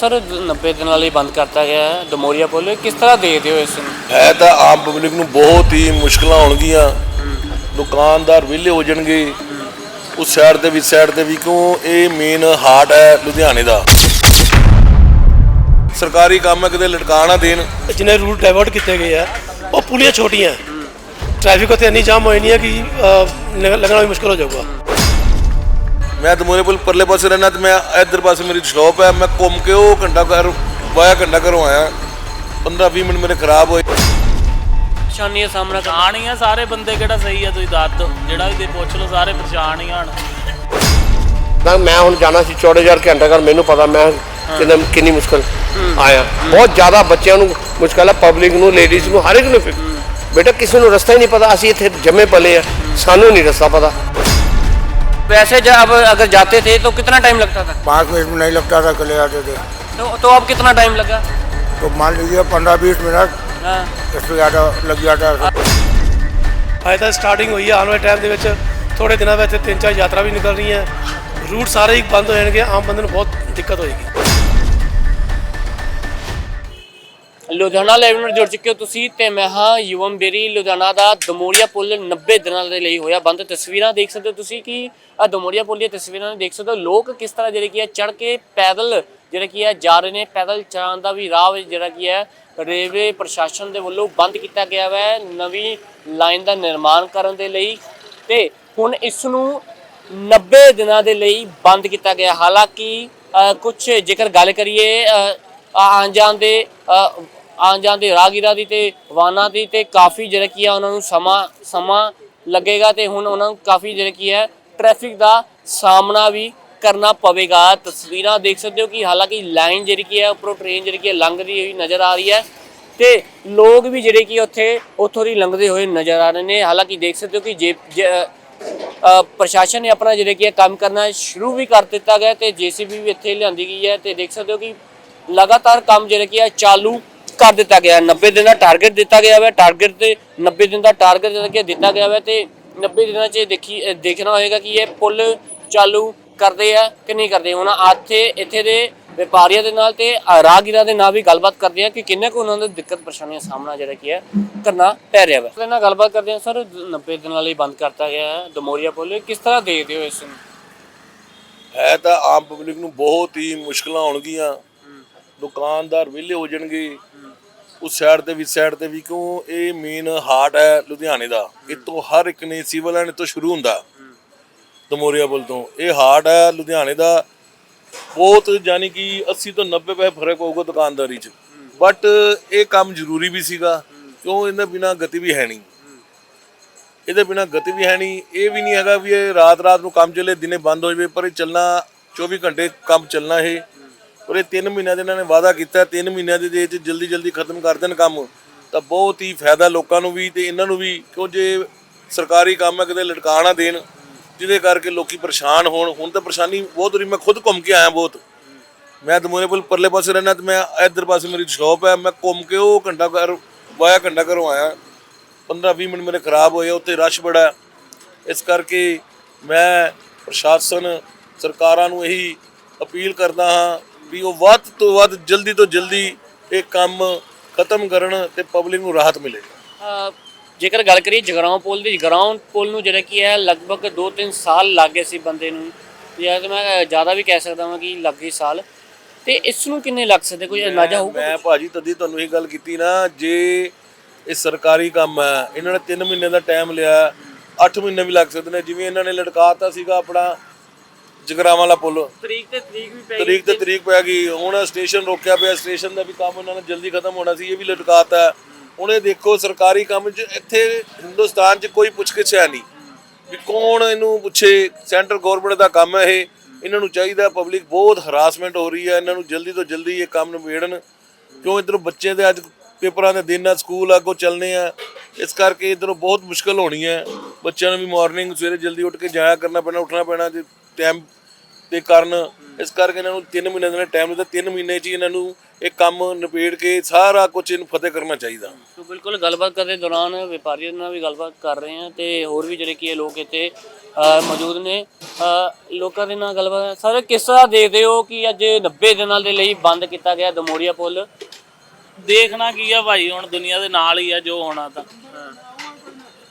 Sir 90 ਦਿਨਾਂ ਲਈ ਬੰਦ ਕਰਤਾ ਗਿਆ ਹੈ ਦਮੋਰੀਆ ਪੁਲ ਕਿਸ ਤਰ੍ਹਾਂ ਦੇਖਦੇ ਹੋ ਇਸ ਨੂੰ? ਹੈ ਤਾਂ ਆਮ ਪਬਲਿਕ ਨੂੰ ਬਹੁਤ ਹੀ ਮੁਸ਼ਕਲਾਂ ਹੋਣਗੀਆਂ ਦੁਕਾਨਦਾਰ ਵਿਹਲੇ ਹੋ ਜਾਣਗੇ। ਉਸ ਸਾਈਡ ਤੇ ਵੀ ਸਾਈਡ ਤੇ ਵੀ ਕਿਉਂ? ਇਹ ਮੇਨ ਹਾਰਟ ਹੈ ਲੁਧਿਆਣੇ ਦਾ। ਸਰਕਾਰੀ ਕੰਮ ਹੈ ਕਿਤੇ ਲਟਕਾ ਨਾ ਦੇਣ। ਜਿੰਨੇ ਰੂਟ ਡਾਇਵਰਟ ਕੀਤੇ ਗਏ ਆ ਉਹ ਪੁਲੀਆਂ ਛੋਟੀਆਂ। ਟ੍ਰੈਫਿਕ ਉੱਥੇ ਇੰਨੀ ਜਾਮ ਹੋਈ ਨਹੀਂ ਹੈ ਕਿ ਅਹ, ਲੰਘ- ਲੰਘਣਾ ਵੀ ਮੁਸ਼ਕਲ ਹੋ ਜਾਊਗਾ। ਮੈਂ ਦਮੋਰੇ ਪੁਲ ਪਰਲੇ ਪਾਸੇ ਰਹਿਣਾ ਤੇ ਮੈਂ ਇੱਧਰ ਪਾਸੇ ਮੇਰੀ ਸ਼ਾਪ ਹੈ ਮੈਂ ਘੁੰਮ ਕੇ ਉਹ ਘੰਟਾ ਘਰ ਵਾਇਆ ਘੰਟਾ ਘਰੋਂ ਆਇਆ। 15 20 ਮਿੰਟ ਮੇਰੇ ਖਰਾਬ ਹੋਏ। ਪਰੇਸ਼ਾਨੀਆਂ ਸਾਹਮਣਾ ਕਰਨਾ। ਪਰੇਸ਼ਾਨ ਹੀ ਆ ਸਾਰੇ ਬੰਦੇ ਕਿਹੜਾ ਸਹੀ ਆ ਤੁਸੀਂ ਦੱਸ ਦਿਓ। ਜਿਹੜਾ ਵੀ ਪੁੱਛ ਲਓ ਸਾਰੇ ਪਰੇਸ਼ਾਨ ਹੀ ਹਨ ਤਾਂ ਮੈਂ ਹੁਣ ਜਾਣਾ ਸੀ ਚੌੜੇ ਹਜ਼ਾਰ ਘੰਟਾ ਘਰ ਮੈਨੂੰ ਪਤਾ ਮੈਂ ਕਿੰਨਾ ਕਿੰਨੀ ਮੁਸ਼ਕਲ ਆਇਆ। ਬਹੁਤ ਜ਼ਿਆਦਾ ਬੱਚਿਆਂ ਨੂੰ ਮੁਸ਼ਕਲ ਹੈ ਪਬਲਿਕ ਨੂੰ ਲੇਡੀਜ਼ ਨੂੰ ਹਰ ਇੱਕ ਨੂੰ। ਬੇਟਾ ਕਿਸੇ ਨੂੰ ਰਸਤਾ ਹੀ ਨਹੀਂ ਪਤਾ ਅਸੀਂ ਇੱਥੇ ਜੰਮੇ ਪਲੇ ਆ ਸਾਨੂੰ ਨਹੀਂ ਰਸਤਾ ਪਤਾ। वैसे जा, अब अगर जाते थे तो कितना टाइम लगता था? पाँच मिनट में नहीं लगता था चले जाते थे। तो तो अब कितना टाइम लगा? तो मान लीजिए पंद्रह बीस मिनट हाँ। इससे ज़्यादा लग जाता है फ़ायदा स्टार्टिंग हुई है आने वाले टाइम के थोड़े दिनों में तीन चार यात्रा भी निकल रही है। रूट सारे ही बंद हो जाएँगे आम बंद में बहुत दिक्कत होगी ਲੁਧਿਆਣਾ ਲਾਈਵ ਨਾਲ ਜੁੜ ਚੁੱਕੇ ਹੋ ਤੁਸੀਂ ਤੇ ਮੈਂ ਹਾਂ ਯੂਵਮ ਬੇਰੀ। ਲੁਧਿਆਣਾ ਦਾ ਦਮੋਰੀਆ ਪੁਲ 90 ਦਿਨਾਂ ਦੇ ਲਈ ਹੋਇਆ ਬੰਦ। ਤਸਵੀਰਾਂ ਦੇਖ ਸਕਦੇ ਹੋ ਤੁਸੀਂ ਕਿ ਆ ਦਮੋਰੀਆ ਪੁਲ ਦੀਆਂ ਤਸਵੀਰਾਂ ਦੇਖ ਸਕਦੇ ਹੋ। ਲੋਕ ਕਿਸ ਤਰ੍ਹਾਂ ਜਿਹੜੇ ਕੀ ਹੈ ਚੜ ਕੇ ਪੈਦਲ ਜਿਹੜੇ ਕੀ ਹੈ ਜਾ ਰਹੇ ਨੇ। ਪੈਦਲ ਚਲਾਉਣ ਦਾ ਵੀ ਰਾਹ ਜਿਹੜਾ ਕੀ ਹੈ ਰੇਲਵੇ ਪ੍ਰਸ਼ਾਸਨ ਦੇ ਵੱਲੋਂ ਬੰਦ ਕੀਤਾ ਗਿਆ ਹੈ ਨਵੀਂ ਲਾਈਨ ਦਾ ਨਿਰਮਾਣ ਕਰਨ ਦੇ ਲਈ। ਤੇ ਹੁਣ ਇਸ ਨੂੰ 90 ਦਿਨਾਂ ਦੇ ਲਈ ਬੰਦ ਕੀਤਾ ਗਿਆ। ਹਾਲਾਂਕਿ ਕੁਝ ਜੇਕਰ ਗੱਲ ਕਰੀਏ ਆਉਣ ਜਾਣ ਦੇ ਆਉਣ ਜਾਣ ਦੇ ਰਾਹਗੀਰਾਂ ਦੀ ਤੇ ਵਾਹਨਾਂ ਦੀ ਤੇ ਕਾਫੀ ਜਿਹੜਾ ਕੀ ਆ ਉਹਨਾਂ ਨੂੰ ਸਮਾਂ ਸਮਾਂ ਲੱਗੇਗਾ ਤੇ ਹੁਣ ਉਹਨਾਂ ਨੂੰ ਕਾਫੀ ਜਿਹੜਾ ਕੀ ਹੈ ਟ੍ਰੈਫਿਕ ਦਾ ਸਾਹਮਣਾ ਵੀ ਕਰਨਾ ਪਵੇਗਾ। ਤਸਵੀਰਾਂ ਦੇਖ ਸਕਦੇ ਹੋ ਕਿ ਹਾਲਾਂਕਿ ਲਾਈਨ ਜਿਹੜੀ ਕੀ ਹੈ ਉੱਪਰੋਂ ਟ੍ਰੇਨ ਜਿਹੜੀ ਕੀ ਹੈ ਲੰਘਦੀ ਹੋਈ ਨਜ਼ਰ ਆ ਰਹੀ ਹੈ ਤੇ ਲੋਕ ਵੀ ਜਿਹੜੇ ਕੀ ਉੱਥੇ, ਉੱਥੋਂ ਦੀ ਲੰਘਦੇ ਹੋਏ ਨਜ਼ਰ ਆ ਰਹੇ ਨੇ। ਹਾਲਾਂਕਿ ਦੇਖ ਸਕਦੇ ਹੋ ਕਿ ਜੇ, ਜੇ- ਪ੍ਰਸ਼ਾਸਨ ਨੇ ਆਪਣਾ ਜਿਹੜੇ ਕੀ ਹੈ ਕੰਮ ਕਰਨਾ ਸ਼ੁਰੂ ਵੀ ਕਰ ਦਿੱਤਾ ਗਿਆ ਤੇ ਜੀਸੀਬੀ ਵੀ ਇੱਥੇ ਲਿਆਂਦੀ ਗਈ ਹੈ ਤੇ ਦੇਖ ਸਕਦੇ ਹੋ ਕਿ ਲਗਾਤਾਰ ਕੰਮ ਜਿਹੜਾ ਕੀ ਹੈ ਚਾਲੂ ਕਰ ਦਿੱਤਾ ਗਿਆ। ਹੈ। 90 ਦਿਨ ਦਾ ਟਾਰਗੇਟ ਦਿੱਤਾ ਗਿਆ ਹੈ ਟਾਰਗੇਟ ਤੇ 90 ਦਿਨ ਦਾ ਟਾਰਗੇਟ ਜਿਹੜਾ ਕੀ ਦਿੱਤਾ ਗਿਆ ਹੈ ਤੇ 90 ਦਿਨਾਂ 'ਚ ਦੇਖੀ ਦੇਖਣਾ ਹੋਏਗਾ ਕਿ ਇਹ ਪੁੱਲ ਚਾਲੂ ਕਰਦੇ ਆ ਕਿ ਨਹੀਂ ਕਰਦੇ। ਹੁਣ ਇੱਥੇ ਇੱਥੇ ਦੇ ਵਪਾਰੀਆਂ ਦੇ ਨਾਲ ਤੇ ਰਾਹਗੀਰਾਂ ਦੇ ਨਾਲ ਵੀ ਗੱਲਬਾਤ ਕਰਦੇ ਆ ਕਿ ਕਿੰਨੇ ਕੁ ਉਹਨਾਂ ਨੂੰ ਦਿੱਕਤ ਪਰੇਸ਼ਾਨੀਆਂ ਸਾਹਮਣਾ ਜਿਹੜਾ ਕੀ ਹੈ, ਕਰਨਾ ਪੈ ਰਿਹਾ ਹੈ ਉਹਦੇ ਨਾਲ ਗੱਲਬਾਤ ਕਰਦੇ ਆ, ਸਰ 90 ਦਿਨਾਂ ਲਈ ਬੰਦ ਕਰਤਾ ਗਿਆ ਹੈ। ਦਮੋਰੀਆ ਪੁੱਲ ਕਿਸ ਤਰ੍ਹਾਂ ਦੇਖਦੇ ਹੋ ਇਸ ਨੂੰ? ਹੈ ਤਾਂ ਆਮ ਪਬਲਿਕ ਨੂੰ ਬਹੁਤ ਹੀ ਮੁਸ਼ਕਲਾਂ ਹੋਣਗੀਆਂ ਦੁਕਾਨਦਾਰ ਵਿਹਲੇ ਹੋ ਜਾਣਗੇ। ਉਸ ਸਾਈਡ ਤੇ ਵੀ ਸਾਈਡ ਤੇ ਵੀ ਕਿਉਂ ਇਹ ਮੇਨ ਹਾਰਟ ਹੈ ਲੁਧਿਆਣੇ ਦਾ। ਇਤੋਂ ਹਰ ਇੱਕ ਨੇ ਸਿਵਲ ਲਾਈਨ ਤੋਂ ਸ਼ੁਰੂ ਹੁੰਦਾ। ਦਮੋਰੀਆ ਪੁਲ ਤੋਂ। ਇਹ ਹਾਰਟ ਹੈ ਲੁਧਿਆਣੇ ਦਾ। ਬਹੁਤ ਯਾਨੀ ਕਿ 80 ਤੋਂ 90 ਪੈਸੇ ਫ਼ਰਕ ਹੋਊਗਾ ਦੁਕਾਨਦਾਰੀ 'ਚ। ਬਟ ਇਹ ਕੰਮ ਜ਼ਰੂਰੀ ਵੀ ਸੀਗਾ। ਕਿਉਂ ਇਹਦੇ ਬਿਨਾ ਗਤੀ ਵੀ ਹੈ ਨਹੀਂ। ਇਹਦੇ ਬਿਨਾ ਗਤੀ ਵੀ ਹੈ ਨਹੀਂ। ਇਹ ਵੀ ਨਹੀਂ ਹੈਗਾ ਵੀ ਇਹ ਰਾਤ ਰਾਤ ਨੂੰ ਕੰਮ ਚੱਲੇ ਦਿਨੇ ਬੰਦ ਹੋ ਜਾਵੇ ਪਰ ਇਹ ਚੱਲਣਾ 24 ਘੰਟੇ ਕੰਮ ਚੱਲਣਾ ਇਹ। ਪਰ ਇਹ 3 ਮਹੀਨਿਆਂ ਦੇ ਇਹਨਾਂ ਨੇ ਵਾਅਦਾ ਕੀਤਾ 3 ਮਹੀਨਿਆਂ ਦੇ ਵਿੱਚ ਜਲਦੀ ਜਲਦੀ ਖਤਮ ਕਰ ਦੇਣ ਕੰਮ। ਤਾਂ ਬਹੁਤ ਹੀ ਫਾਇਦਾ ਲੋਕਾਂ ਨੂੰ ਵੀ ਤੇ ਇਹਨਾਂ ਨੂੰ ਵੀ, ਕਿਉਂ ਜੇ ਸਰਕਾਰੀ ਕੰਮ ਹੈ, ਕਿਤੇ ਲਟਕਾ ਨਾ ਦੇਣ, ਜਿਹਦੇ ਕਰਕੇ ਲੋਕੀ ਪਰੇਸ਼ਾਨ ਹੋਣ। ਹੁਣ ਤਾਂ ਪਰੇਸ਼ਾਨੀ ਬਹੁਤ ਹੋ ਰਹੀ, ਮੈਂ ਖੁਦ ਘੁੰਮ ਕੇ ਆਇਆ ਬਹੁਤ। ਮੈਂ ਦਮੋਰੇ ਪੁਲ ਪਰਲੇ ਪਾਸੇ ਰਹਿਣਾ ਤੇ ਮੈਂ ਇੱਧਰ ਪਾਸੇ ਮੇਰੀ ਸ਼ਾਪ ਹੈ, ਮੈਂ ਘੁੰਮ ਕੇ ਉਹ ਘੰਟਾ ਘਰ, ਵਾਇਆ ਘੰਟਾ ਘਰੋਂ ਆਇਆ। 15 20 ਮਿੰਟ ਮੇਰੇ ਖਰਾਬ ਹੋਏ, ਉੱਥੇ ਰਸ਼ ਬੜਾ ਇਸ ਕਰਕੇ ਮੈਂ ਪ੍ਰਸ਼ਾਸਨ ਸਰਕਾਰਾਂ ਨੂੰ ਇਹੀ ਅਪੀਲ ਕਰਦਾ ਹਾਂ ਵੀ ਉਹ ਵੱਧ ਤੋਂ ਵੱਧ ਜਲਦੀ ਤੋਂ ਜਲਦੀ ਇਹ ਕੰਮ ਖਤਮ ਕਰਨ ਤੇ ਪਬਲਿਕ ਨੂੰ ਰਾਹਤ ਮਿਲੇ। ਜੇਕਰ ਗੱਲ ਕਰੀਏ ਜਗਰਾਉਂ ਪੁਲ ਦੀ ਜਗਰਾਉਂ ਪੁਲ ਨੂੰ ਜਿਹੜਾ ਕੀ ਹੈ ਲਗਭਗ 2-3 ਸਾਲ ਲੱਗ ਗਏ ਸੀ ਬੰਦੇ ਨੂੰ। ਜਾਂ ਤਾਂ ਮੈਂ ਜ਼ਿਆਦਾ ਵੀ ਕਹਿ ਸਕਦਾ ਹਾਂ ਕਿ ਲੱਗ ਸਾਲ। ਤੇ ਇਸ ਨੂੰ ਕਿੰਨੇ ਲੱਗ ਸਕਦੇ? ਕੋਈ ਅੰਦਾਜ਼ਾ ਹੋਊਗਾ? ਮੈਂ ਭਾਜੀ ਤਦੀ ਤੁਹਾਨੂੰ ਇਹ ਗੱਲ ਕੀਤੀ ਨਾ ਜੇ ਇਹ ਸਰਕਾਰੀ ਕੰਮ ਹੈ ਇਹਨਾਂ ਨੇ 3 ਮਹੀਨੇ ਦਾ ਟਾਈਮ ਲਿਆ 8 ਮਹੀਨੇ ਵੀ ਲੱਗ ਸਕਦੇ ਨੇ। ਜਿਵੇਂ ਇਹਨਾਂ ਨੇ ਲਟਕਾਤਾ ਸੀਗਾ ਆਪਣਾ ਜਗਰਾਵਾਂ ਵਾਲਾ ਪੁਲ। ਤਰੀਕ ਤੇ ਤਰੀਕ ਵੀ ਪੈ ਤਰੀਕ ਤੇ ਤਰੀਕ ਪੈ ਗਈ। ਹੁਣ ਸਟੇਸ਼ਨ ਰੋਕਿਆ ਪਿਆ। ਸਟੇਸ਼ਨ ਦਾ ਵੀ ਕੰਮ ਉਹਨਾਂ ਨੇ ਜਲਦੀ ਖਤਮ ਹੋਣਾ ਸੀ। ਇਹ ਵੀ ਲਟਕਾਤਾ। ਹੁਣ ਇਹ ਦੇਖੋ ਸਰਕਾਰੀ ਕੰਮ 'ਚ ਇੱਥੇ ਹਿੰਦੁਸਤਾਨ 'ਚ ਕੋਈ ਪੁੱਛਗਿੱਛ ਹੈ ਨਹੀਂ। ਵੀ ਕੌਣ ਇਹਨੂੰ ਪੁੱਛੇ? ਸੈਂਟਰ ਗਵਰਨਮੈਂਟ ਦਾ ਕੰਮ ਹੈ ਇਹ। ਇਹਨਾਂ ਨੂੰ ਚਾਹੀਦਾ ਪਬਲਿਕ ਬਹੁਤ ਹਰਾਸਮੈਂਟ ਹੋ ਰਹੀ ਹੈ। ਇਹਨਾਂ ਨੂੰ ਜਲਦੀ ਤੋਂ ਜਲਦੀ ਇਹ ਕੰਮ ਨਿਬੇੜਨ। ਕਿਉਂ? ਇਧਰੋਂ ਬੱਚੇ ਦੇ ਅੱਜ ਪੇਪਰਾਂ ਦੇ ਦਿਨ ਆ ਸਕੂਲ ਅੱਗੋਂ ਚੱਲਨੇ ਆ। ਇਸ ਕਰਕੇ ਇਧਰੋਂ ਬਹੁਤ ਮੁਸ਼ਕਲ ਹੋਣੀ ਹੈ। ਬੱਚਿਆਂ ਨੂੰ ਵੀ ਮਾਰਨਿੰਗ ਸਵੇਰੇ ਜਲਦੀ ਉੱਠ ਕੇ ਜਾਇਆ ਕਰਨਾ ਪੈਣਾ ਉੱਠਣਾ ਪੈਣਾ। ਜੇ ਟਾਈਮ ਦੇ ਕਾਰਨ ਇਸ ਕਰਕੇ ਇਹਨਾਂ ਨੂੰ 3 ਮਹੀਨੇ ਦਾ ਟਾਈਮ ਦਿੱਤਾ 3 ਮਹੀਨੇ 'ਚ ਹੀ ਇਹਨਾਂ ਨੂੰ ਇਹ ਕੰਮ ਨਿਪੇੜ ਕੇ ਸਾਰਾ ਕੁਝ ਇਹਨੂੰ ਫਤਿਹ ਕਰਨਾ ਚਾਹੀਦਾ। ਸੋ ਬਿਲਕੁਲ ਗੱਲਬਾਤ ਕਰਦੇ ਦੌਰਾਨ ਵਪਾਰੀਆਂ ਨਾਲ ਵੀ ਗੱਲਬਾਤ ਕਰ ਰਹੇ ਹਾਂ ਤੇ ਹੋਰ ਵੀ ਜਿਹੜੇ ਕੀ ਲੋਕ ਇੱਥੇ ਮੌਜੂਦ ਨੇ। ਲੋਕਾਂ ਦੇ ਨਾਲ ਗੱਲਬਾਤ ਸਰ, ਕਿਸ ਤਰ੍ਹਾਂ ਦੇਖਦੇ ਹੋ ਕਿ ਅੱਜ 90 ਦਿਨਾਂ ਦੇ ਲਈ ਬੰਦ ਕੀਤਾ ਗਿਆ ਦਮੋਰੀਆ ਪੁਲ? ਦੇਖਣਾ ਕੀ ਆ ਭਾਈ, ਹੁਣ ਦੁਨੀਆ ਦੇ ਨਾਲ ਹੀ ਆ ਜੋ ਹੋਣਾ ਤਾਂ।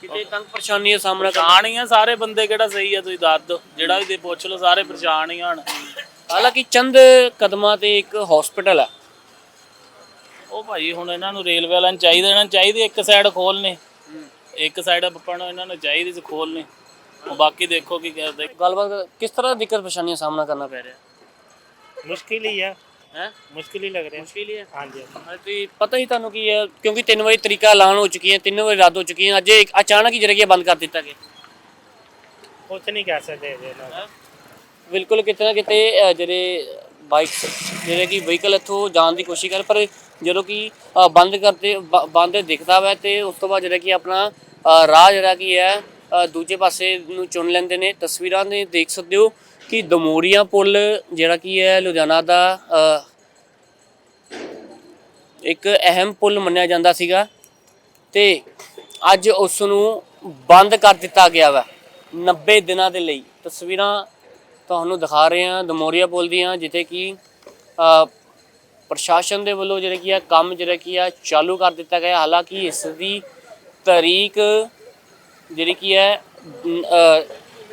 ਕਿਤੇ ਤੰਗ ਪਰੇਸ਼ਾਨੀ ਦਾ ਸਾਹਮਣਾ ਪਰੇਸ਼ਾਨ ਹੀ ਆ ਸਾਰੇ ਬੰਦੇ ਕਿਹੜਾ ਸਹੀ ਆ ਤੁਸੀਂ ਦੱਸ ਦਿਓ ਜਿਹੜਾ ਵੀ ਦੇ ਪੁੱਛ ਲਓ ਸਾਰੇ ਪਰੇਸ਼ਾਨ ਹੀ ਹਨ ਹਾਲਾਂਕਿ ਚੰਦ ਕਦਮਾਂ ਤੇ ਇੱਕ ਹਸਪੀਟਲ ਹੈ ਉਹ ਭਾਈ ਹੁਣ ਇਹਨਾਂ ਨੂੰ ਰੇਲਵੇ ਵਾਲਿਆਂ ਨੂੰ ਚਾਹੀਦਾ ਇਹਨਾਂ ਨੂੰ ਚਾਹੀਦੀ ਇੱਕ ਸਾਈਡ ਖੋਲਨੇ ਇੱਕ ਸਾਈਡ ਆਪਾਂ ਨੂੰ ਇਹਨਾਂ ਨੂੰ ਚਾਹੀਦੀ ਸੀ ਖੋਲਨੇ ਉਹ ਬਾਕੀ ਦੇਖੋ ਕੀ ਕਰਦੇ। ਗੱਲਬਾਤ ਕਰ- ਕਿਸ ਤਰ੍ਹਾਂ ਦੀ ਦਿੱਕਤ ਪਰੇਸ਼ਾਨੀਆਂ ਦਾ ਸਾਹਮਣਾ ਕਰਨਾ ਪੈ ਰਿਹਾ? ਮੁਸ਼ਕਿਲ ਹੀ ਹੈ ਹੈ? ਮੁਸ਼ਕਿਲ ਹੀ ਲੱਗ ਰਿਹਾ। ਮੁਸ਼ਕਿਲ ਹੀ ਹੈ। ਹਾਂਜੀ ਹਾਂ ਤੇ ਪਤਾ ਹੀ ਤੁਹਾਨੂੰ ਕੀ ਹੈ ਕਿਉਂਕਿ ਤਿੰਨ ਵਾਰੀ ਤਰੀਕਾ ਐਲਾਨ ਹੋ ਚੁੱਕੀ ਹੈ ਤਿੰਨ ਵਾਰੀ ਰੱਦ ਹੋ ਚੁੱਕੀ ਹੈ ਅੱਜ ਇਹ ਅਚਾਨਕ ਹੀ ਜਿਹੜਾ ਕਿ ਇਹ ਬੰਦ ਕਰ ਦਿੱਤਾ ਗਿਆ। ਕੁਛ ਨਹੀਂ ਕਹਿ ਸਕਦੇ ਇਹਦੇ ਨਾਲ। ਬਿਲਕੁਲ ਕਿਤੇ ਨਾ ਕਿਤੇ ਅ, ਜਿਹੜੇ ਬਾਈਕਸ ਜਿਹੜੇ ਕਿ ਵਹੀਕਲ ਇੱਥੋਂ ਜਾਣ ਦੀ ਕੋਸ਼ਿਸ਼ ਕਰ ਪਰ ਜਦੋਂ ਕਿ ਅ, ਬੰਦ ਕਰਦੇ ਬ- ਬੰਦ ਦਿਖਦਾ ਵਾ ਤੇ ਉਸ ਤੋਂ ਬਾਅਦ ਜਿਹੜਾ ਕਿ ਆਪਣਾ ਅ, ਰਾਹ ਜਿਹੜਾ ਕੀ ਹੈ ਅ, ਦੂਜੇ ਪਾਸੇ ਨੂੰ ਚੁਣ ਲੈਂਦੇ ਨੇ। ਤਸਵੀਰਾਂ ਦੇ ਦੇਖ ਸਕਦੇ ਹੋ ਕਿ ਦਮੋਰੀਆ ਪੁਲ, ਜਿਹੜਾ ਕੀ ਹੈ, ਲੁਧਿਆਣਾ ਦਾ ਇੱਕ ਅਹਿਮ ਪੁਲ ਮੰਨਿਆ ਜਾਂਦਾ ਸੀਗਾ ਤੇ ਅੱਜ ਉਸ ਨੂੰ ਬੰਦ ਕਰ ਦਿੱਤਾ ਗਿਆ ਵਾ। 90 ਦਿਨਾਂ ਦੇ ਲਈ। ਤਸਵੀਰਾਂ ਤੁਹਾਨੂੰ ਦਿਖਾ ਰਹੇ ਹਾਂ ਦਮੋਰੀਆ ਪੁਲ ਦੀਆਂ, ਜਿੱਥੇ ਕਿ ਪ੍ਰਸ਼ਾਸਨ ਦੇ ਵੱਲੋਂ ਜਿਹੜਾ ਕੀ ਆ, ਕੰਮ ਜਿਹੜਾ ਕੀ ਆ, ਚਾਲੂ ਕਰ ਦਿੱਤਾ ਗਿਆ। ਹਾਲਾਂਕਿ ਇਸ ਦੀ ਤਾਰੀਖ ਜਿਹੜੀ ਕੀ ਹੈ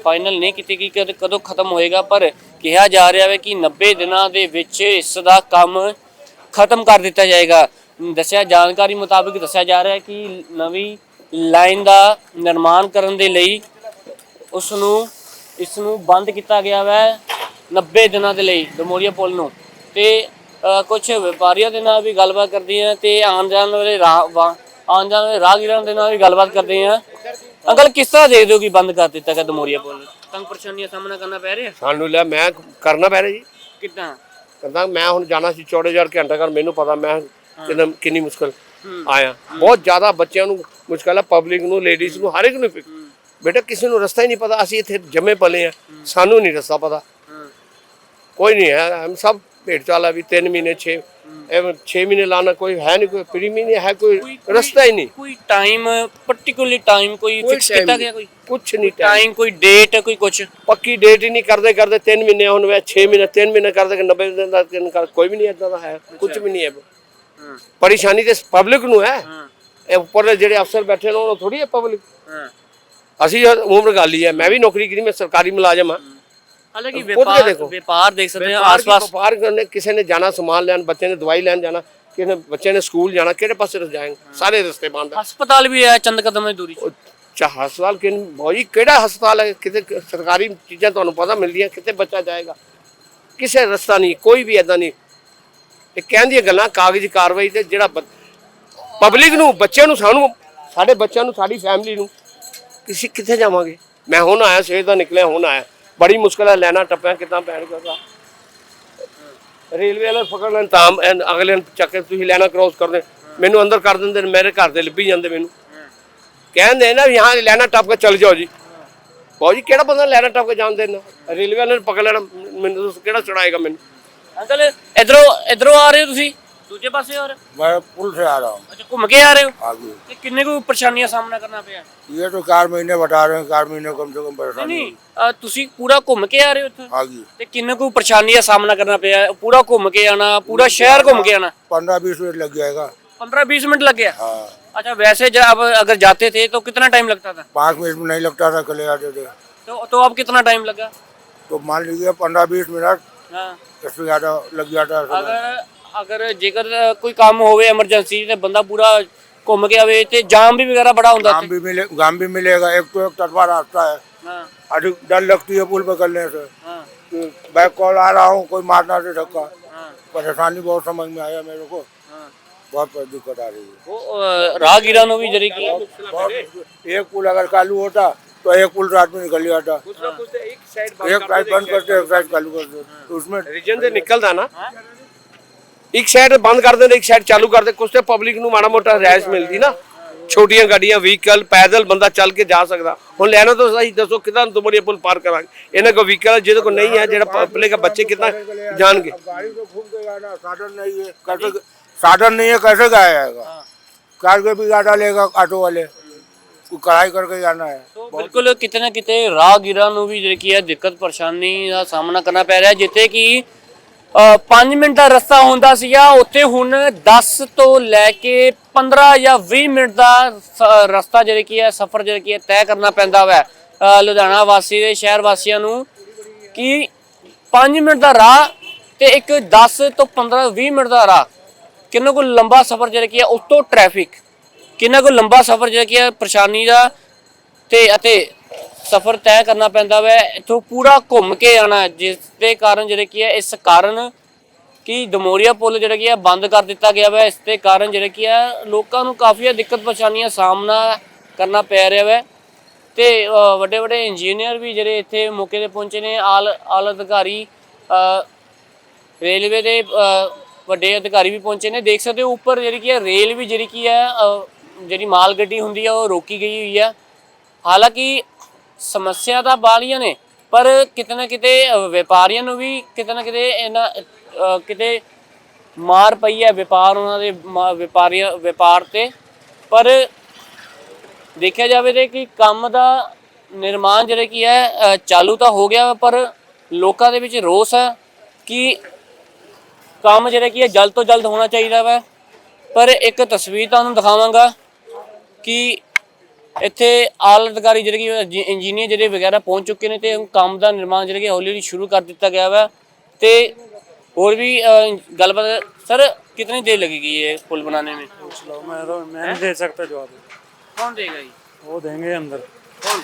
ਫਾਈਨਲ ਨਹੀਂ ਕੀਤੀ ਗਈ ਕਦ, ਕਦੋਂ ਖਤਮ ਹੋਏਗਾ, ਪਰ ਕਿਹਾ ਜਾ ਰਿਹਾ ਹੈ ਕਿ 90 ਦਿਨਾਂ ਦੇ ਵਿੱਚ ਇਸ ਦਾ ਕੰਮ ਖਤਮ ਕਰ ਦਿੱਤਾ ਜਾਏਗਾ। ਦੱਸਿਆ, ਜਾਣਕਾਰੀ ਮੁਤਾਬਿਕ ਦੱਸਿਆ ਜਾ ਰਿਹਾ ਹੈ ਕਿ ਨਵੀਂ ਲਾਈਨ ਦਾ ਨਿਰਮਾਣ ਕਰਨ ਦੇ ਲਈ ਉਸ ਨੂੰ ਇਸ ਨੂੰ ਬੰਦ ਕੀਤਾ ਗਿਆ ਹੈ 90 ਦਿਨਾਂ ਦੇ ਲਈ ਦਮੋਰੀਆ ਪੁਲ ਨੂੰ। ਤੇ ਕੁਝ ਵਪਾਰੀਆਂ ਦੇ ਨਾਲ ਵੀ ਗੱਲਬਾਤ ਕਰਦੇ ਆ ਤੇ ਆਉਣ ਜਾਣ ਵਾਲੇ ਰਾਹ, ਵਾ- ਆਉਣ ਜਾਣ ਵਾਲੇ ਰਾਹਗੀਰਾਂ ਦੇ ਨਾਲ ਵੀ ਗੱਲਬਾਤ ਕਰਦੇ ਆ। ਅੰਕਲ ਕਿਸ ਤਰ੍ਹਾਂ ਦੇਖਦੇ ਹੋ ਕਿ ਬੰਦ ਕਰ ਦਿੱਤਾ ਗਿਆ ਦਮੋਰੀਆ ਪੁਲ? ਤੰਗ ਪਰੇਸ਼ਾਨੀਆਂ ਸਾਹਮਣਾ ਕਰਨਾ ਪੈ ਰਿਹਾ? ਸਾਨੂੰ ਲਿਆ ਮੈਂ ਕਰਨਾ ਪੈ ਰਿਹਾ ਜੀ। ਕਿੱਦਾਂ? ਕਹਿੰਦਾ ਮੈਂ ਹੁਣ ਜਾਣਾ ਸੀ ਚੌੜੇ ਯਾਰ ਘੰਟਾ ਕਰ ਮੈਨੂੰ ਪਤਾ ਮੈਂ ਕਿੰਨਾ ਕਿੰਨੀ ਮੁਸ਼ਕਲ ਆਇਆ। ਬਹੁਤ ਜ਼ਿਆਦਾ ਬੱਚਿਆਂ ਨੂੰ ਮੁਸ਼ਕਲ ਹੈ ਪਬਲਿਕ ਨੂੰ ਲੇਡੀਜ਼ ਨੂੰ ਹਰ ਇੱਕ ਨੂੰ ਬੇਟਾ ਕਿਸੇ ਨੂੰ ਰਸਤਾ ਹੀ ਨਹੀਂ ਪਤਾ ਅਸੀਂ ਇੱਥੇ ਜੰਮੇ ਪਲੇ ਆ ਸਾਨੂੰ ਨਹੀਂ ਰਸਤਾ ਪਤਾ। ਕੋਈ ਨਹੀਂ ਹੈ ਹਮ ਸਭ ਭੇਡ ਚਾਲਾ ਵੀ 3 ਮਹੀਨੇ 6 ਐਵੇਂ 6 ਮਹੀਨੇ ਲਾਣਾ ਕੋਈ ਹੈ ਨਹੀਂ ਕੋਈ ਪ੍ਰੀ ਮਹੀਨੇ ਹੈ ਕੋਈ ਰਸਤਾ ਹੀ ਨਹੀਂ। ਕੋਈ ਟਾਈਮ ਪਾਰਟਿਕੂਲਰ ਟਾਈਮ ਕੋਈ ਫਿਕਸ ਕੀਤਾ। ਗਿਆ ਕੋਈ? ਕੁਛ ਨਹੀਂ। ਟਾਈਮ ਕੋਈ ਡੇਟ ਕੋਈ ਕੁਝ ਪੱਕੀ ਡੇਟ ਹੀ ਨਹੀਂ ਕਰਦੇ ਕਰਦੇ 3 ਮਹੀਨੇ ਹੁਣ ਵੇ 6 ਮਹੀਨੇ 3 ਮਹੀਨੇ ਕਰਦੇ ਕਿ 90 ਦਿਨ ਦਾ ਦਿਨ ਕਰ ਕੋਈ ਵੀ ਨਹੀਂ ਇਦਾਂ ਦਾ ਹੈ ਕੁਝ ਵੀ ਨਹੀਂ ਹੈ। ਪਰੇਸ਼ਾਨੀ ਤੇ ਪਬਲਿਕ ਨੂੰ ਹੈ। ਇਹ ਉੱਪਰ ਜਿਹੜੇ ਅਫਸਰ ਬੈਠੇ ਨੇ ਉਹਨਾਂ ਥੋੜੀ ਹੈ ਪਬਲਿਕ ਹਾਂ। ਅਸੀਂ ਉਮਰ ਗਾਲੀ ਹੈ ਮੈਂ ਵੀ ਨੌਕਰੀ ਕੀਤੀ ਮੈਂ ਸਰਕਾਰੀ ਮੁਲਾਜ਼ਮ ਹਾਂ। ਹਾਲਾਂਕਿ ਖੁਦ ਕੇ ਵਪਾਰ ਦੇਖੋ। ਵਪਾਰ ਦੇਖ ਸਕਦੇ ਹਾਂ ਵਪਾਰ ਕੀ ਆਸ-ਪਾਸ ਵਪਾਰ ਕਰਨੇ ਕਿਸੇ ਨੇ ਜਾਣਾ ਸਮਾਨ ਲੈਣ ਬੱਚੇ ਨੇ ਦਵਾਈ ਲੈਣ ਜਾਣਾ ਕਿਸੇ ਨੇ ਬੱਚੇ ਨੇ ਸਕੂਲ ਜਾਣਾ ਕਿਹੜੇ ਪਾਸੇ ਰਸ ਜਾਏਗੇ? ਸਾਰੇ ਰਸਤੇ ਬੰਦ ਹੈ ਹਸਪਤਾਲ ਵੀ ਹੈ ਚੰਦ ਕਦਮ ਦੀ ਦੂਰੀ 'ਚ। ਉਹ ਚਾ ਹਸਪਤਾਲ ਕਿ ਬੋਈ ਕਿਹੜਾ ਹਸਪਤਾਲ ਹੈ? ਕਿਤੇ ਕ- ਸਰਕਾਰੀ ਚੀਜ਼ਾਂ ਤੁਹਾਨੂੰ ਪਤਾ ਮਿਲਦੀਆਂ ਕਿਤੇ ਬੱਚਾ ਜਾਏਗਾ? ਕਿਸੇ ਰਸਤਾ ਨਹੀਂ ਕੋਈ ਵੀ ਐਦਾਂ ਨਹੀਂ। ਇਹ ਕਹਿੰਦੀਆਂ ਗੱਲਾਂ ਕਾਗਜ਼ੀ ਕਾਰਵਾਈ ਤੇ ਜਿਹੜਾ ਪਬਲਿਕ ਨੂੰ ਬੱਚਿਆਂ ਨੂੰ ਸਾਨੂੰ ਸਾਡੇ ਬੱਚਿਆਂ ਨੂੰ ਸਾਡੀ ਫੈਮਿਲੀ ਨੂੰ ਕਿਸੇ ਕਿੱਥੇ ਜਾਵਾਂਗੇ? ਮੈਂ ਹੁਣ ਆਇਆ ਸਵੇਰ ਦਾ ਨਿਕਲਿਆ ਹੁਣ ਆਇਆ। ਬੜੀ ਮੁਸ਼ਕਲ ਹੈ ਲੈਣਾ ਟੱਪਿਆ ਕਿਦਾਂ ਪੈਣ ਕਰਦਾ ਰੇਲਵੇ ਵਾਲੇ ਪਕੜ ਲੈਣ ਤਾਂ ਅਗਲੇ ਨੂੰ ਚੱਕ ਕੇ ਤੁਸੀਂ ਲੈਣਾ ਕ੍ਰੋਸ ਕਰਦੇ। ਮੈਨੂੰ ਅੰਦਰ ਕਰ ਦਿੰਦੇ ਨੇ, ਮੇਰੇ ਘਰ ਦੇ ਲੱਭੀ ਜਾਂਦੇ ਮੈਨੂੰ। ਕਹਿੰਦੇ ਨਾ ਵੀ ਹਾਂ ਲੈਣਾ ਟੱਪ ਕੇ ਚਲ ਜਾਓ ਜੀ। ਬਾਊ ਜੀ, ਕਿਹੜਾ ਬੰਦਾ ਲੈਣਾ ਟੱਪ ਕੇ ਜਾਂਦੇ ਦੇਣਾ? ਰੇਲਵੇ ਵਾਲੇ ਨੇ ਪਕੜ ਲੈਣਾ। ਮੈਨੂੰ ਕਿਹੜਾ ਚੜਾਏਗਾ ਮੈਨੂੰ। ਅੰਕਲ, ਇਧਰੋਂ ਇਧਰੋਂ ਆ ਰਹੇ ਹੋ ਤੁਸੀਂ? ਦੂਜੇ ਪਾਸੇ ਹੋ ਰਹੇ मैं पुल से आ रहा हूँ अच्छा घूम के आ रहे हो आगे ਤੇ ਕਿੰਨੇ ਕੁ ਪਰੇਸ਼ਾਨੀਆਂ ਸਾਹਮਣਾ ਕਰਨਾ ਪਿਆ? ये तो चार महीने बता रहे हैं चार महीने कम से कम ਨਹੀਂ ਤੁਸੀਂ ਪੂਰਾ ਘੁੰਮ ਕੇ ਆ ਰਹੇ ਹੋ ਇੱਥੇ? आगे ਤੇ ਕਿੰਨੇ ਕੁ ਪਰੇਸ਼ਾਨੀ ਸਾਹਮਣਾ ਕਰਨਾ ਪਿਆ? ਪੂਰਾ ਘੁੰਮ ਕੇ ਆਣਾ ਪੂਰਾ ਸ਼ਹਿਰ ਘੁੰਮ ਕੇ ਆਣਾ? पंद्रह बीस मिनट लग जाएगा 15-20 मिनट लग गया हाँ अच्छा वैसे जब आप अगर जाते थे तो कितना टाइम लगता था पाँच मिनट में नहीं लगता था चले आते थे तो तो अब कितना टाइम लगा तो मान लीजिए पंद्रह बीस मिनट हाँ इससे ज़्यादा लग जाता ਅਗਰ ਜੇਕਰ ਕੋਈ ਕੰਮ ਹੋਵੇ ਐਮਰਜੈਂਸੀ ਤੇ ਬੰਦਾ ਪੂਰਾ ਘੁੰਮ ਕੇ ਆਵੇ ਤੇ ਜਾਮ ਵੀ ਵਗੈਰਾ ਬੜਾ ਹੁੰਦਾ गाम भी मिले गाम भी मिलेगा एक तो एक तरफा रास्ता है ਹਾਂ अधिक डर लगती है पुल पकड़ने से ਹਾਂ कि बैक कॉल आ रहा हूँ कोई मारना से धक्का ਹਾਂ परेशानी बहुत समझ में आया मेरे को ਹਾਂ बहुत दिक्कत आ रही है ਉਹ ਅ, ਰਾਹਗੀਰਾਂ ਨੂੰ ਵੀ ਜਿਹੜੀ ਕਿ बहुत एक पुल अगर चालू होता तो एक पुल रात में निकल जाता ਇੱਕ ਸਾਈਡ एक साइड बंद करते एक साइड चालू करते तो उसमें ਰੀਜਨ ਤੇ ਨਿਕਲਦਾ ਨਾ ਇੱਕ ਸਾਈਡ ਬੰਦ ਕਰ ਦਿੰਦੇ ਇੱਕ ਸਾਈਡ ਚਾਲੂ ਕਰਦੇ ਕੁਛ ਤੇ ਪਬਲਿਕ ਨੂੰ ਮਾੜਾ ਮੋਟਾ ਰੈਸ ਮਿਲਦੀ ਨਾ ਛੋਟੀਆਂ ਗੱਡੀਆਂ ਵਹੀਕਲ ਪੈਦਲ ਬੰਦਾ ਚੱਲ ਕੇ ਜਾ ਸਕਦਾ ਹੁਣ ਲੈਣਾ ਤਾਂ ਸਹੀ ਦੱਸੋ ਕਿਦਾਂ ਦੁਮੜੀਆ ਪੁਲ ਪਾਰ ਕਰਾਂਗੇ ਇਹਨਾਂ ਕੋ ਵਹੀਕਲ ਜਿਹਦੇ ਕੋ ਨਹੀਂ ਹੈ ਜਿਹੜਾ ਪਬਲਿਕ ਦਾ ਬੱਚੇ ਕਿਦਾਂ ਜਾਣਗੇ गाड़ी तो घूम के जाना साधन नहीं है कैसे साधन नहीं है कैसे गया जाएगा कार के भी गाड़ा लेगा ऑटो वाले कढ़ाई करके जाना है ਤੋ ਬਿਲਕੁਲ ਕਿਤੇ ਨਾ ਕਿਤੇ ਰਾਹਗੀਰਾਂ ਨੂੰ ਵੀ ਜਿਹੜੀ ਕੀ ਹੈ ਦਿੱਕਤ ਪਰੇਸ਼ਾਨੀ ਦਾ ਸਾਹਮਣਾ ਕਰਨਾ ਪੈ ਰਿਹਾ ਜਿੱਥੇ ਕਿ 5 ਮਿੰਟ ਦਾ ਰਸਤਾ ਹੁੰਦਾ ਸੀਗਾ। ਉੱਥੇ ਹੁਣ 10 ਤੋਂ ਲੈ ਕੇ 15 ਜਾਂ 20 ਮਿੰਟ ਦਾ ਸ- ਰਸਤਾ ਜਿਹੜਾ ਕੀ ਹੈ, ਸਫ਼ਰ ਜਿਹੜਾ ਕੀ ਹੈ, ਤੈਅ ਕਰਨਾ ਪੈਂਦਾ ਵੈ। ਲੁਧਿਆਣਾ ਵਾਸੀ ਦੇ ਸ਼ਹਿਰ ਵਾਸੀਆਂ ਨੂੰ ਕਿ 5 ਮਿੰਟ ਦਾ ਰਾਹ ਤੇ ਇੱਕ 10 ਤੋਂ 15 20 ਮਿੰਟ ਦਾ ਰਾਹ। ਕਿੰਨਾ ਕੋ ਲੰਬਾ ਸਫ਼ਰ ਜਿਹੜਾ ਕੀ ਹੈ, ਉੱਤੋਂ ਟ੍ਰੈਫਿਕ ਕਿੰਨਾ ਕੋ ਲੰਬਾ ਸਫ਼ਰ ਜਿਹੜਾ ਕੀ ਹੈ, ਪਰੇਸ਼ਾਨੀ ਦਾ ਤੇ ਅਤੇ ਸਫ਼ਰ ਤੈਅ ਕਰਨਾ ਪੈਂਦਾ ਵੈ। ਇੱਥੋਂ ਪੂਰਾ ਘੁੰਮ ਕੇ ਆਣਾ ਜਿਸ ਦੇ ਕਾਰਨ ਜਿਹੜੇ ਕੀ ਹੈ, ਇਸ ਕਾਰਨ ਕਿ ਦਮੋਰੀਆ ਪੁਲ ਜਿਹੜਾ ਕੀ ਹੈ, ਬੰਦ ਕਰ ਦਿੱਤਾ ਗਿਆ ਵੈ। ਇਸ ਦੇ ਕਾਰਨ ਜਿਹੜੇ ਕੀ ਹੈ, ਲੋਕਾਂ ਨੂੰ ਕਾਫੀ ਦਿੱਕਤ ਪਰੇਸ਼ਾਨੀਆਂ ਸਾਹਮਣਾ ਕਰਨਾ ਪੈ ਰਿਹਾ ਵੈ। ਤੇ ਵੱਡੇ ਵੱਡੇ ਇੰਜੀਨੀਅਰ ਵੀ ਜਿਹੜੇ ਇੱਥੇ ਮੌਕੇ ਤੇ ਪਹੁੰਚੇ ਨੇ, ਆਲ ਆਲ ਅਧਿਕਾਰੀ ਰੇਲਵੇ ਦੇ ਵੱਡੇ ਅਧਿਕਾਰੀ ਵੀ ਪਹੁੰਚੇ ਨੇ। ਦੇਖ ਸਕਦੇ ਹੋ, ਉੱਪਰ ਜਿਹੜੀ ਕੀ ਹੈ, ਰੇਲ ਵੀ ਜਿਹੜੀ ਕੀ ਹੈ ਜਿਹੜੀ ਮਾਲ ਗੱਡੀ ਹੁੰਦੀ ਹੈ, ਉਹ ਰੋਕੀ ਗਈ ਹੋਈ ਹੈ। ਹਾਲਾਂਕਿ ਸਮੱਸਿਆ ਤਾਂ ਬਾਲੀਆਂ ਨੇ ਪਰ ਕਿਤੇ ਨਾ ਕਿਤੇ ਵਪਾਰੀਆਂ ਨੂੰ ਵੀ ਕਿਤੇ ਨਾ ਕਿਤੇ ਇਹਨਾਂ ਕਿਤੇ ਮਾਰ ਪਈ ਹੈ ਵਪਾਰ ਉਹਨਾਂ ਦੇ ਮਾ- ਵਪਾਰੀਆਂ ਵਪਾਰ ਤੇ। ਪਰ ਦੇਖਿਆ ਜਾਵੇ ਤੇ ਕਿ ਕੰਮ ਦਾ ਨਿਰਮਾਣ ਜਿਹੜਾ ਕੀ ਹੈ ਚਾਲੂ ਤਾਂ ਹੋ ਗਿਆ ਵਾ, ਪਰ ਲੋਕਾਂ ਦੇ ਵਿੱਚ ਰੋਸ ਹੈ ਕਿ ਕੰਮ ਜਿਹੜਾ ਕੀ ਹੈ ਜਲਦ ਤੋਂ ਜਲਦ ਹੋਣਾ ਚਾਹੀਦਾ ਵਾ। ਪਰ ਇੱਕ ਤਸਵੀਰ ਤੁਹਾਨੂੰ ਦਿਖਾਵਾਂਗਾ ਕਿ ਇੱਥੇ ਆਲ ਅਧਿਕਾਰੀ ਜਿਹੜੇ ਕਿ ਇੰਜੀਨੀਅਰ ਜਿਹੜੇ ਵਗੈਰਾ ਪਹੁੰਚ ਚੁੱਕੇ ਨੇ ਤੇ ਕੰਮ ਦਾ ਨਿਰਮਾਣ ਜਿਹੜੇ ਕਿ ਹੌਲੀ ਹੌਲੀ ਸ਼ੁਰੂ ਕਰ ਦਿੱਤਾ ਗਿਆ ਵਾ ਤੇ ਹੋਰ भी गलबात सर कितनी देर लगेगी ये पुल बनाने में पूछ लो मैं तो मैं नहीं दे सकता जवाब कौन देगा ये वो देंगे अंदर कौन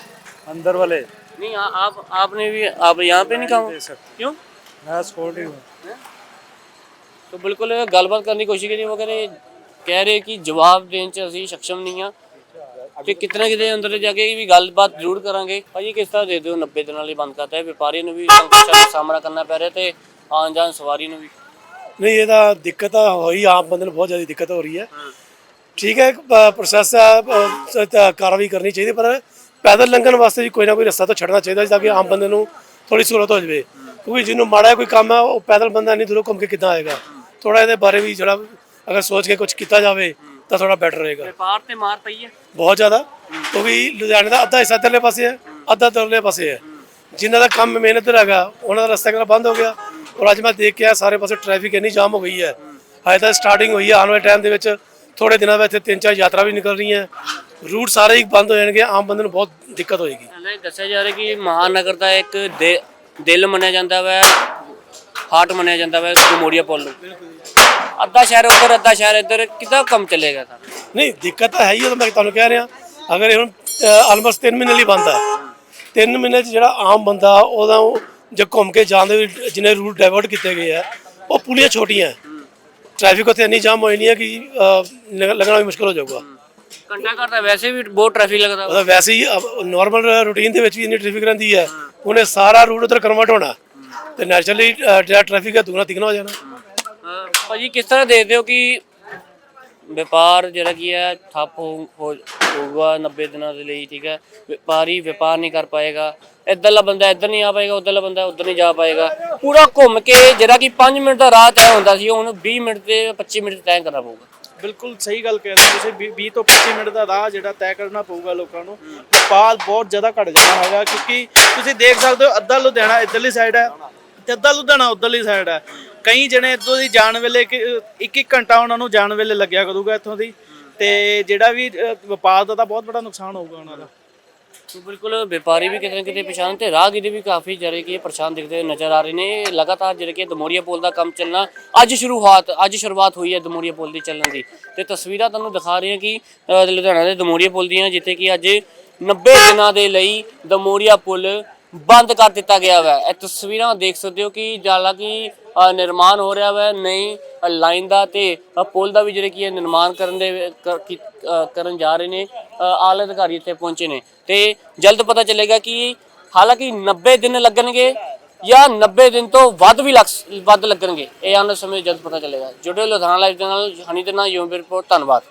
अंदर वाले नहीं आ, आप आपने भी आप यहाँ पे नहीं काम क्यों मैं सिक्योरिटी हूँ तो बिल्कुल गलबात करने की कोशिश करी वो कह रहे कह रहे कि जवाब देने से असं सक्षम नहीं हाँ ਤੇ ਕਿਤਨਾ ਕਿਤੇ ਅੰਦਰ ਜਾ ਕੇ ਵੀ ਗੱਲਬਾਤ ਜ਼ਰੂਰ ਕਰਾਂਗੇ। ਭਾਜੀ ਕਿਸ ਤਰ੍ਹਾਂ ਦੇ ਦਿਓ? 90 ਦਿਨਾਂ ਲਈ ਬੰਦ ਕਰਤਾ ਹੈ ਵਪਾਰੀ ਨੂੰ ਵੀ ਸੰਕਟਾਂ ਦਾ ਸਾਹਮਣਾ ਕਰਨਾ ਪੈ ਰਿਹਾ ਤੇ ਆਉਣ ਜਾਣ ਸਵਾਰੀ ਨੂੰ ਵੀ। ਨਹੀਂ ਇਹਦਾ ਦਿੱਕਤ ਤਾਂ ਹੋਈ ਆਮ ਬੰਦੇ ਨੂੰ ਬਹੁਤ ਜ਼ਿਆਦਾ ਦਿੱਕਤ ਹੋ ਰਹੀ ਹੈ। ਠੀਕ ਹੈ ਪ੍ਰੋਸੈਸ ਕਾਰਵਾਈ ਕਰਨੀ ਚਾਹੀਦੀ ਪਰ ਪੈਦਲ ਲੰਘਣ ਵਾਸਤੇ ਵੀ ਕੋਈ ਨਾ ਕੋਈ ਰਸਤਾ ਤਾਂ ਛੱਡਣਾ ਚਾਹੀਦਾ ਤਾਂ ਕਿ ਆਮ ਬੰਦੇ ਨੂੰ ਥੋੜੀ ਸਹੂਲਤ ਹੋ ਜਾਵੇ। ਕਿਉਂਕਿ ਜਿਹਨੂੰ ਮਾੜਾ ਕੋਈ ਕੰਮ ਹੈ ਉਹ ਪੈਦਲ ਬੰਦਾ ਨਹੀਂ ਦੂਰੋਂ ਘੁੰਮ ਕੇ ਕਿੱਦਾਂ ਆਏਗਾ? ਥੋੜਾ ਇਹਦੇ ਬਾਰੇ ਵੀ ਜਿਹੜਾ ਅਗਰ ਸੋਚ ਕੇ ਕੁਝ ਕੀਤਾ ਜਾਵੇ ਤਾਂ ਥੋੜਾ ਬੈਟਰ ਰਹੇਗਾ। ਵਪਾਰ ਤੇ ਮਾਰ ਪਈ ਹੈ। ਬਹੁਤ ਜ਼ਿਆਦਾ। ਕਿਉਂਕਿ ਲੁਧਿਆਣੇ ਦਾ ਅੱਧਾ ਹਿੱਸਾ ਇੱਧਰਲੇ ਪਾਸੇ ਹੈ ਅੱਧਾ ਦਰਲੇ ਪਾਸੇ ਹੈ। ਜਿਨ੍ਹਾਂ ਦਾ ਕੰਮ ਮਿਹਨਤ ਹੈਗਾ ਉਹਨਾਂ ਦਾ ਰਸਤਾ ਕਿਹੜਾ ਬੰਦ ਹੋ ਗਿਆ? ਔਰ ਅੱਜ ਮੈਂ ਦੇਖ ਕੇ ਆਇਆ ਸਾਰੇ ਪਾਸੇ ਟ੍ਰੈਫਿਕ ਇੰਨੀ ਜਾਮ ਹੋ ਗਈ ਹੈ। ਹਜੇ ਤਾਂ ਸਟਾਰਟਿੰਗ ਹੋਈ ਹੈ ਆਉਣ ਵਾਲੇ ਟਾਈਮ ਦੇ ਵਿੱਚ ਥੋੜੇ ਦਿਨਾਂ ਵਿੱਚ ਇੱਥੇ ਤਿੰਨ ਚਾਰ ਯਾਤਰਾ ਵੀ ਨਿਕਲ ਰਹੀਆਂ। ਰੂਟ ਸਾਰੇ ਹੀ ਬੰਦ ਹੋ ਜਾਣਗੇ ਆਮ ਬੰਦੇ ਨੂੰ ਬਹੁਤ ਦਿੱਕਤ ਹੋਏਗੀ। ਹਲੇ ਦੱਸਿਆ ਜਾ ਰਿਹਾ ਕਿ ਮਹਾਨਗਰ ਦਾ ਇੱਕ ਦਿਲ ਮੰਨਿਆ ਜਾਂਦਾ ਵਾ ਹਾਰਟ ਮੰਨਿਆ ਜਾਂਦਾ ਵਾ ਗਮੋੜੀਆ ਪੁੱਲ ਨੂੰ। ਅੱਧਾ ਸ਼ਹਿਰ ਉੱਧਰ ਅੱਧਾ ਸ਼ਹਿਰ ਇੱਧਰ ਕਿੱਦਾਂ ਕੰਮ ਚੱਲੇਗਾ ਤਾਂ ਨਹੀਂ ਦਿੱਕਤ ਤਾਂ ਹੈ ਹੀ ਉਹ ਤਾਂ ਮੈਂ ਤੁਹਾਨੂੰ ਕਹਿ ਰਿਹਾ। ਅਗਰ ਇਹ ਹੁਣ ਆਲਮੋਸਟ 3 ਮਹੀਨੇ ਲਈ ਬੰਦ ਹੈ 3 ਮਹੀਨੇ 'ਚ ਜਿਹੜਾ ਆਮ ਬੰਦਾ ਉਹਦਾ ਉਹ ਜੇ ਘੁੰਮ ਕੇ ਜਾਂਦੇ ਵੀ ਜਿਹਨੇ ਰੂਟ ਡਾਇਵਰਟ ਕੀਤੇ ਗਏ ਆ ਉਹ ਪੁਲੀਆਂ ਛੋਟੀਆਂ। ਟ੍ਰੈਫਿਕ ਉੱਥੇ ਇੰਨੀ ਜਾਮ ਹੋਈ ਨਹੀਂ ਹੈ ਕਿ ਅਹ, ਲੰਘ- ਲੰਘਣਾ ਵੀ ਮੁਸ਼ਕਲ ਹੋ ਜਾਊਗਾ। ਘੰਟਾ ਘਰ ਤਾਂ ਵੈਸੇ ਵੀ ਬਹੁਤ ਟ੍ਰੈਫਿਕ ਲੱਗਦਾ ਵਾ। ਉਹਦਾ ਵੈਸੇ ਹੀ ਨਾਰਮਲ ਰੂਟੀਨ ਦੇ ਵਿੱਚ ਵੀ ਇੰਨੀ ਟ੍ਰੈਫਿਕ ਰਹਿੰਦੀ ਹੈ ਉਹਨੇ ਸਾਰਾ ਰੂਟ ਉਧਰ ਕਨਵਰਟ ਹੋਣਾ। ਤੇ ਨੈਚੁਰਲੀ ਜਿਹੜਾ ਟ੍ਰੈਫਿਕ ਹੈ ਦੁਗਣਾ ਤਿਗਣਾ ਹੋ ਜਾਣਾ। ਭਾਜੀ, ਕਿਸ ਤਰ੍ਹਾਂ ਦੇਖਦੇ ਹੋ ਕਿ ਵਪਾਰ ਜਿਹੜਾ ਕੀ ਹੈ, ਠੱਪ ਹੋ, ਹੋ- ਹੋਊਗਾ 90 ਦਿਨਾਂ ਦੇ ਲਈ, ਠੀਕ ਹੈ? ਵਪਾਰੀ ਵਪਾਰ ਨਹੀਂ ਕਰ ਪਾਏਗਾ। ਇੱਧਰਲਾ ਬੰਦਾ ਇੱਧਰ ਨਹੀਂ ਆ ਪਾਏਗਾ, ਉੱਧਰਲਾ ਬੰਦਾ ਉੱਧਰ ਨਹੀਂ ਜਾ ਪਾਏਗਾ। ਪੂਰਾ ਘੁੰਮ ਕੇ ਜਿਹੜਾ ਕਿ 5 ਮਿੰਟ ਦਾ ਰਾਹ ਤੈਅ ਹੁੰਦਾ ਸੀ, ਹੁਣ 20 ਮਿੰਟ ਤੇ 25 ਮਿੰਟ ਤੈਅ ਕਰਨਾ ਪਊਗਾ। ਬਿਲਕੁਲ ਸਹੀ ਗੱਲ ਕਹਿ ਰਹੇ ਹੋ ਤੁਸੀਂ 20 ਤੋਂ 25 ਮਿੰਟ ਦਾ ਰਾਹ ਜਿਹੜਾ ਤੈਅ ਕਰਨਾ ਪਊਗਾ ਲੋਕਾਂ ਨੂੰ ਵਪਾਰ ਬਹੁਤ ਜ਼ਿਆਦਾ ਘਟ ਜਾਣਾ ਹੈਗਾ, ਕਿਉਂਕਿ ਤੁਸੀਂ ਦੇਖ ਸਕਦੇ ਹੋ, ਅੱਧਾ ਲੁਧਿਆਣਾ ਇੱਧਰਲੀ ਸਾਈਡ ਹੈ ਤੇ ਅੱਧਾ ਲੁਧਿਆਣਾ ਉੱਧਰਲੀ ਸਾਈਡ ਹੈ। ਕਈ ਜਣੇ ਇੱਥੋਂ ਦੀ ਜਾਣ ਵੇਲੇ ਇੱਕ ਇੱਕ ਘੰਟਾ ਉਹਨਾਂ ਨੂੰ ਜਾਣ ਵੇਲੇ ਲੱਗਿਆ ਕਰੂਗਾ ਇੱਥੋਂ ਦੀ। ਤੇ ਜਿਹੜਾ ਵੀ ਵਪਾਰ ਦਾ ਤਾਂ ਬਹੁਤ ਬੜਾ ਨੁਕਸਾਨ ਹੋਊਗਾ ਉਹਨਾਂ ਦਾ। ਸੋ ਬਿਲਕੁਲ ਵਪਾਰੀ ਵੀ ਕਿਤੇ ਕਿਤੇ ਪਛਾਣ ਤੇ ਰਾਹਗੀਰ ਵੀ ਕਾਫੀ ਜਿਹੜੇ ਕਿ ਪਰੇਸ਼ਾਨ ਦਿਖਦੇ ਨਜ਼ਰ ਆ ਰਹੇ ਨੇ। ਲਗਾਤਾਰ ਜਿਹੜੇ ਕਿ ਦਮੋਰੀਆ ਪੁਲ ਦਾ ਕੰਮ ਚੱਲਣਾ ਅੱਜ ਸ਼ੁਰੂਆਤ ਅੱਜ ਸ਼ੁਰੂਆਤ ਹੋਈ ਹੈ ਦਮੋਰੀਆ ਪੁਲ ਦੀ ਚੱਲਣ ਦੀ। ਤੇ ਤਸਵੀਰਾਂ ਤੁਹਾਨੂੰ ਦਿਖਾ ਰਹੇ ਹਾਂ ਕਿ ਲੁਧਿਆਣਾ ਦੇ ਦਮੋਰੀਆ ਪੁਲ ਦੀਆਂ, ਜਿੱਥੇ ਕਿ ਅੱਜ 90 ਦਿਨਾਂ ਦੇ ਲਈ ਦਮੋਰੀਆ ਪੁਲ ਬੰਦ ਕਰ ਦਿੱਤਾ ਗਿਆ ਵਾ। ਇਹ ਤਸਵੀਰਾਂ ਦੇਖ ਸਕਦੇ ਹੋ ਕਿ ਹਾਲਾਂਕਿ ਅ, ਨਿਰਮਾਣ ਹੋ ਰਿਹਾ ਵਾ ਨਈ ਲਾਈਨ ਦਾ ਤੇ ਪੁਲ ਦਾ ਵੀ ਜਿਹੜੇ ਕੀ ਹੈ ਨਿਰਮਾਣ ਕਰਨ ਦੇ ਕਰਨ ਜਾ ਰਹੇ ਨੇ ਆਲੇ ਅਧਿਕਾਰੀ ਇੱਥੇ ਪਹੁੰਚੇ ਨੇ। ਤੇ ਜਲਦ ਪਤਾ ਚੱਲੇਗਾ ਕਿ ਹਾਲਾਂਕਿ 90 ਦਿਨ ਲੱਗਣਗੇ ਜਾਂ 90 ਦਿਨ ਤੋਂ ਵੱਧ ਵੀ ਲੱਗ ਵੱਧ ਲੱਗਣਗੇ। ਇਹ ਆਉਣ ਸਮੇਂ ਜਲਦ ਪਤਾ ਚੱਲੇਗਾ। ਜੁੜੇ ਲੁਧਿਆਣਾ ਲਾਈਵ ਦੇ ਨਾਲ। ਹਨੀ ਦੇ ਨਾਲ ਯੂਮ ਰਿਪੋਰਟ। ਧੰਨਵਾਦ।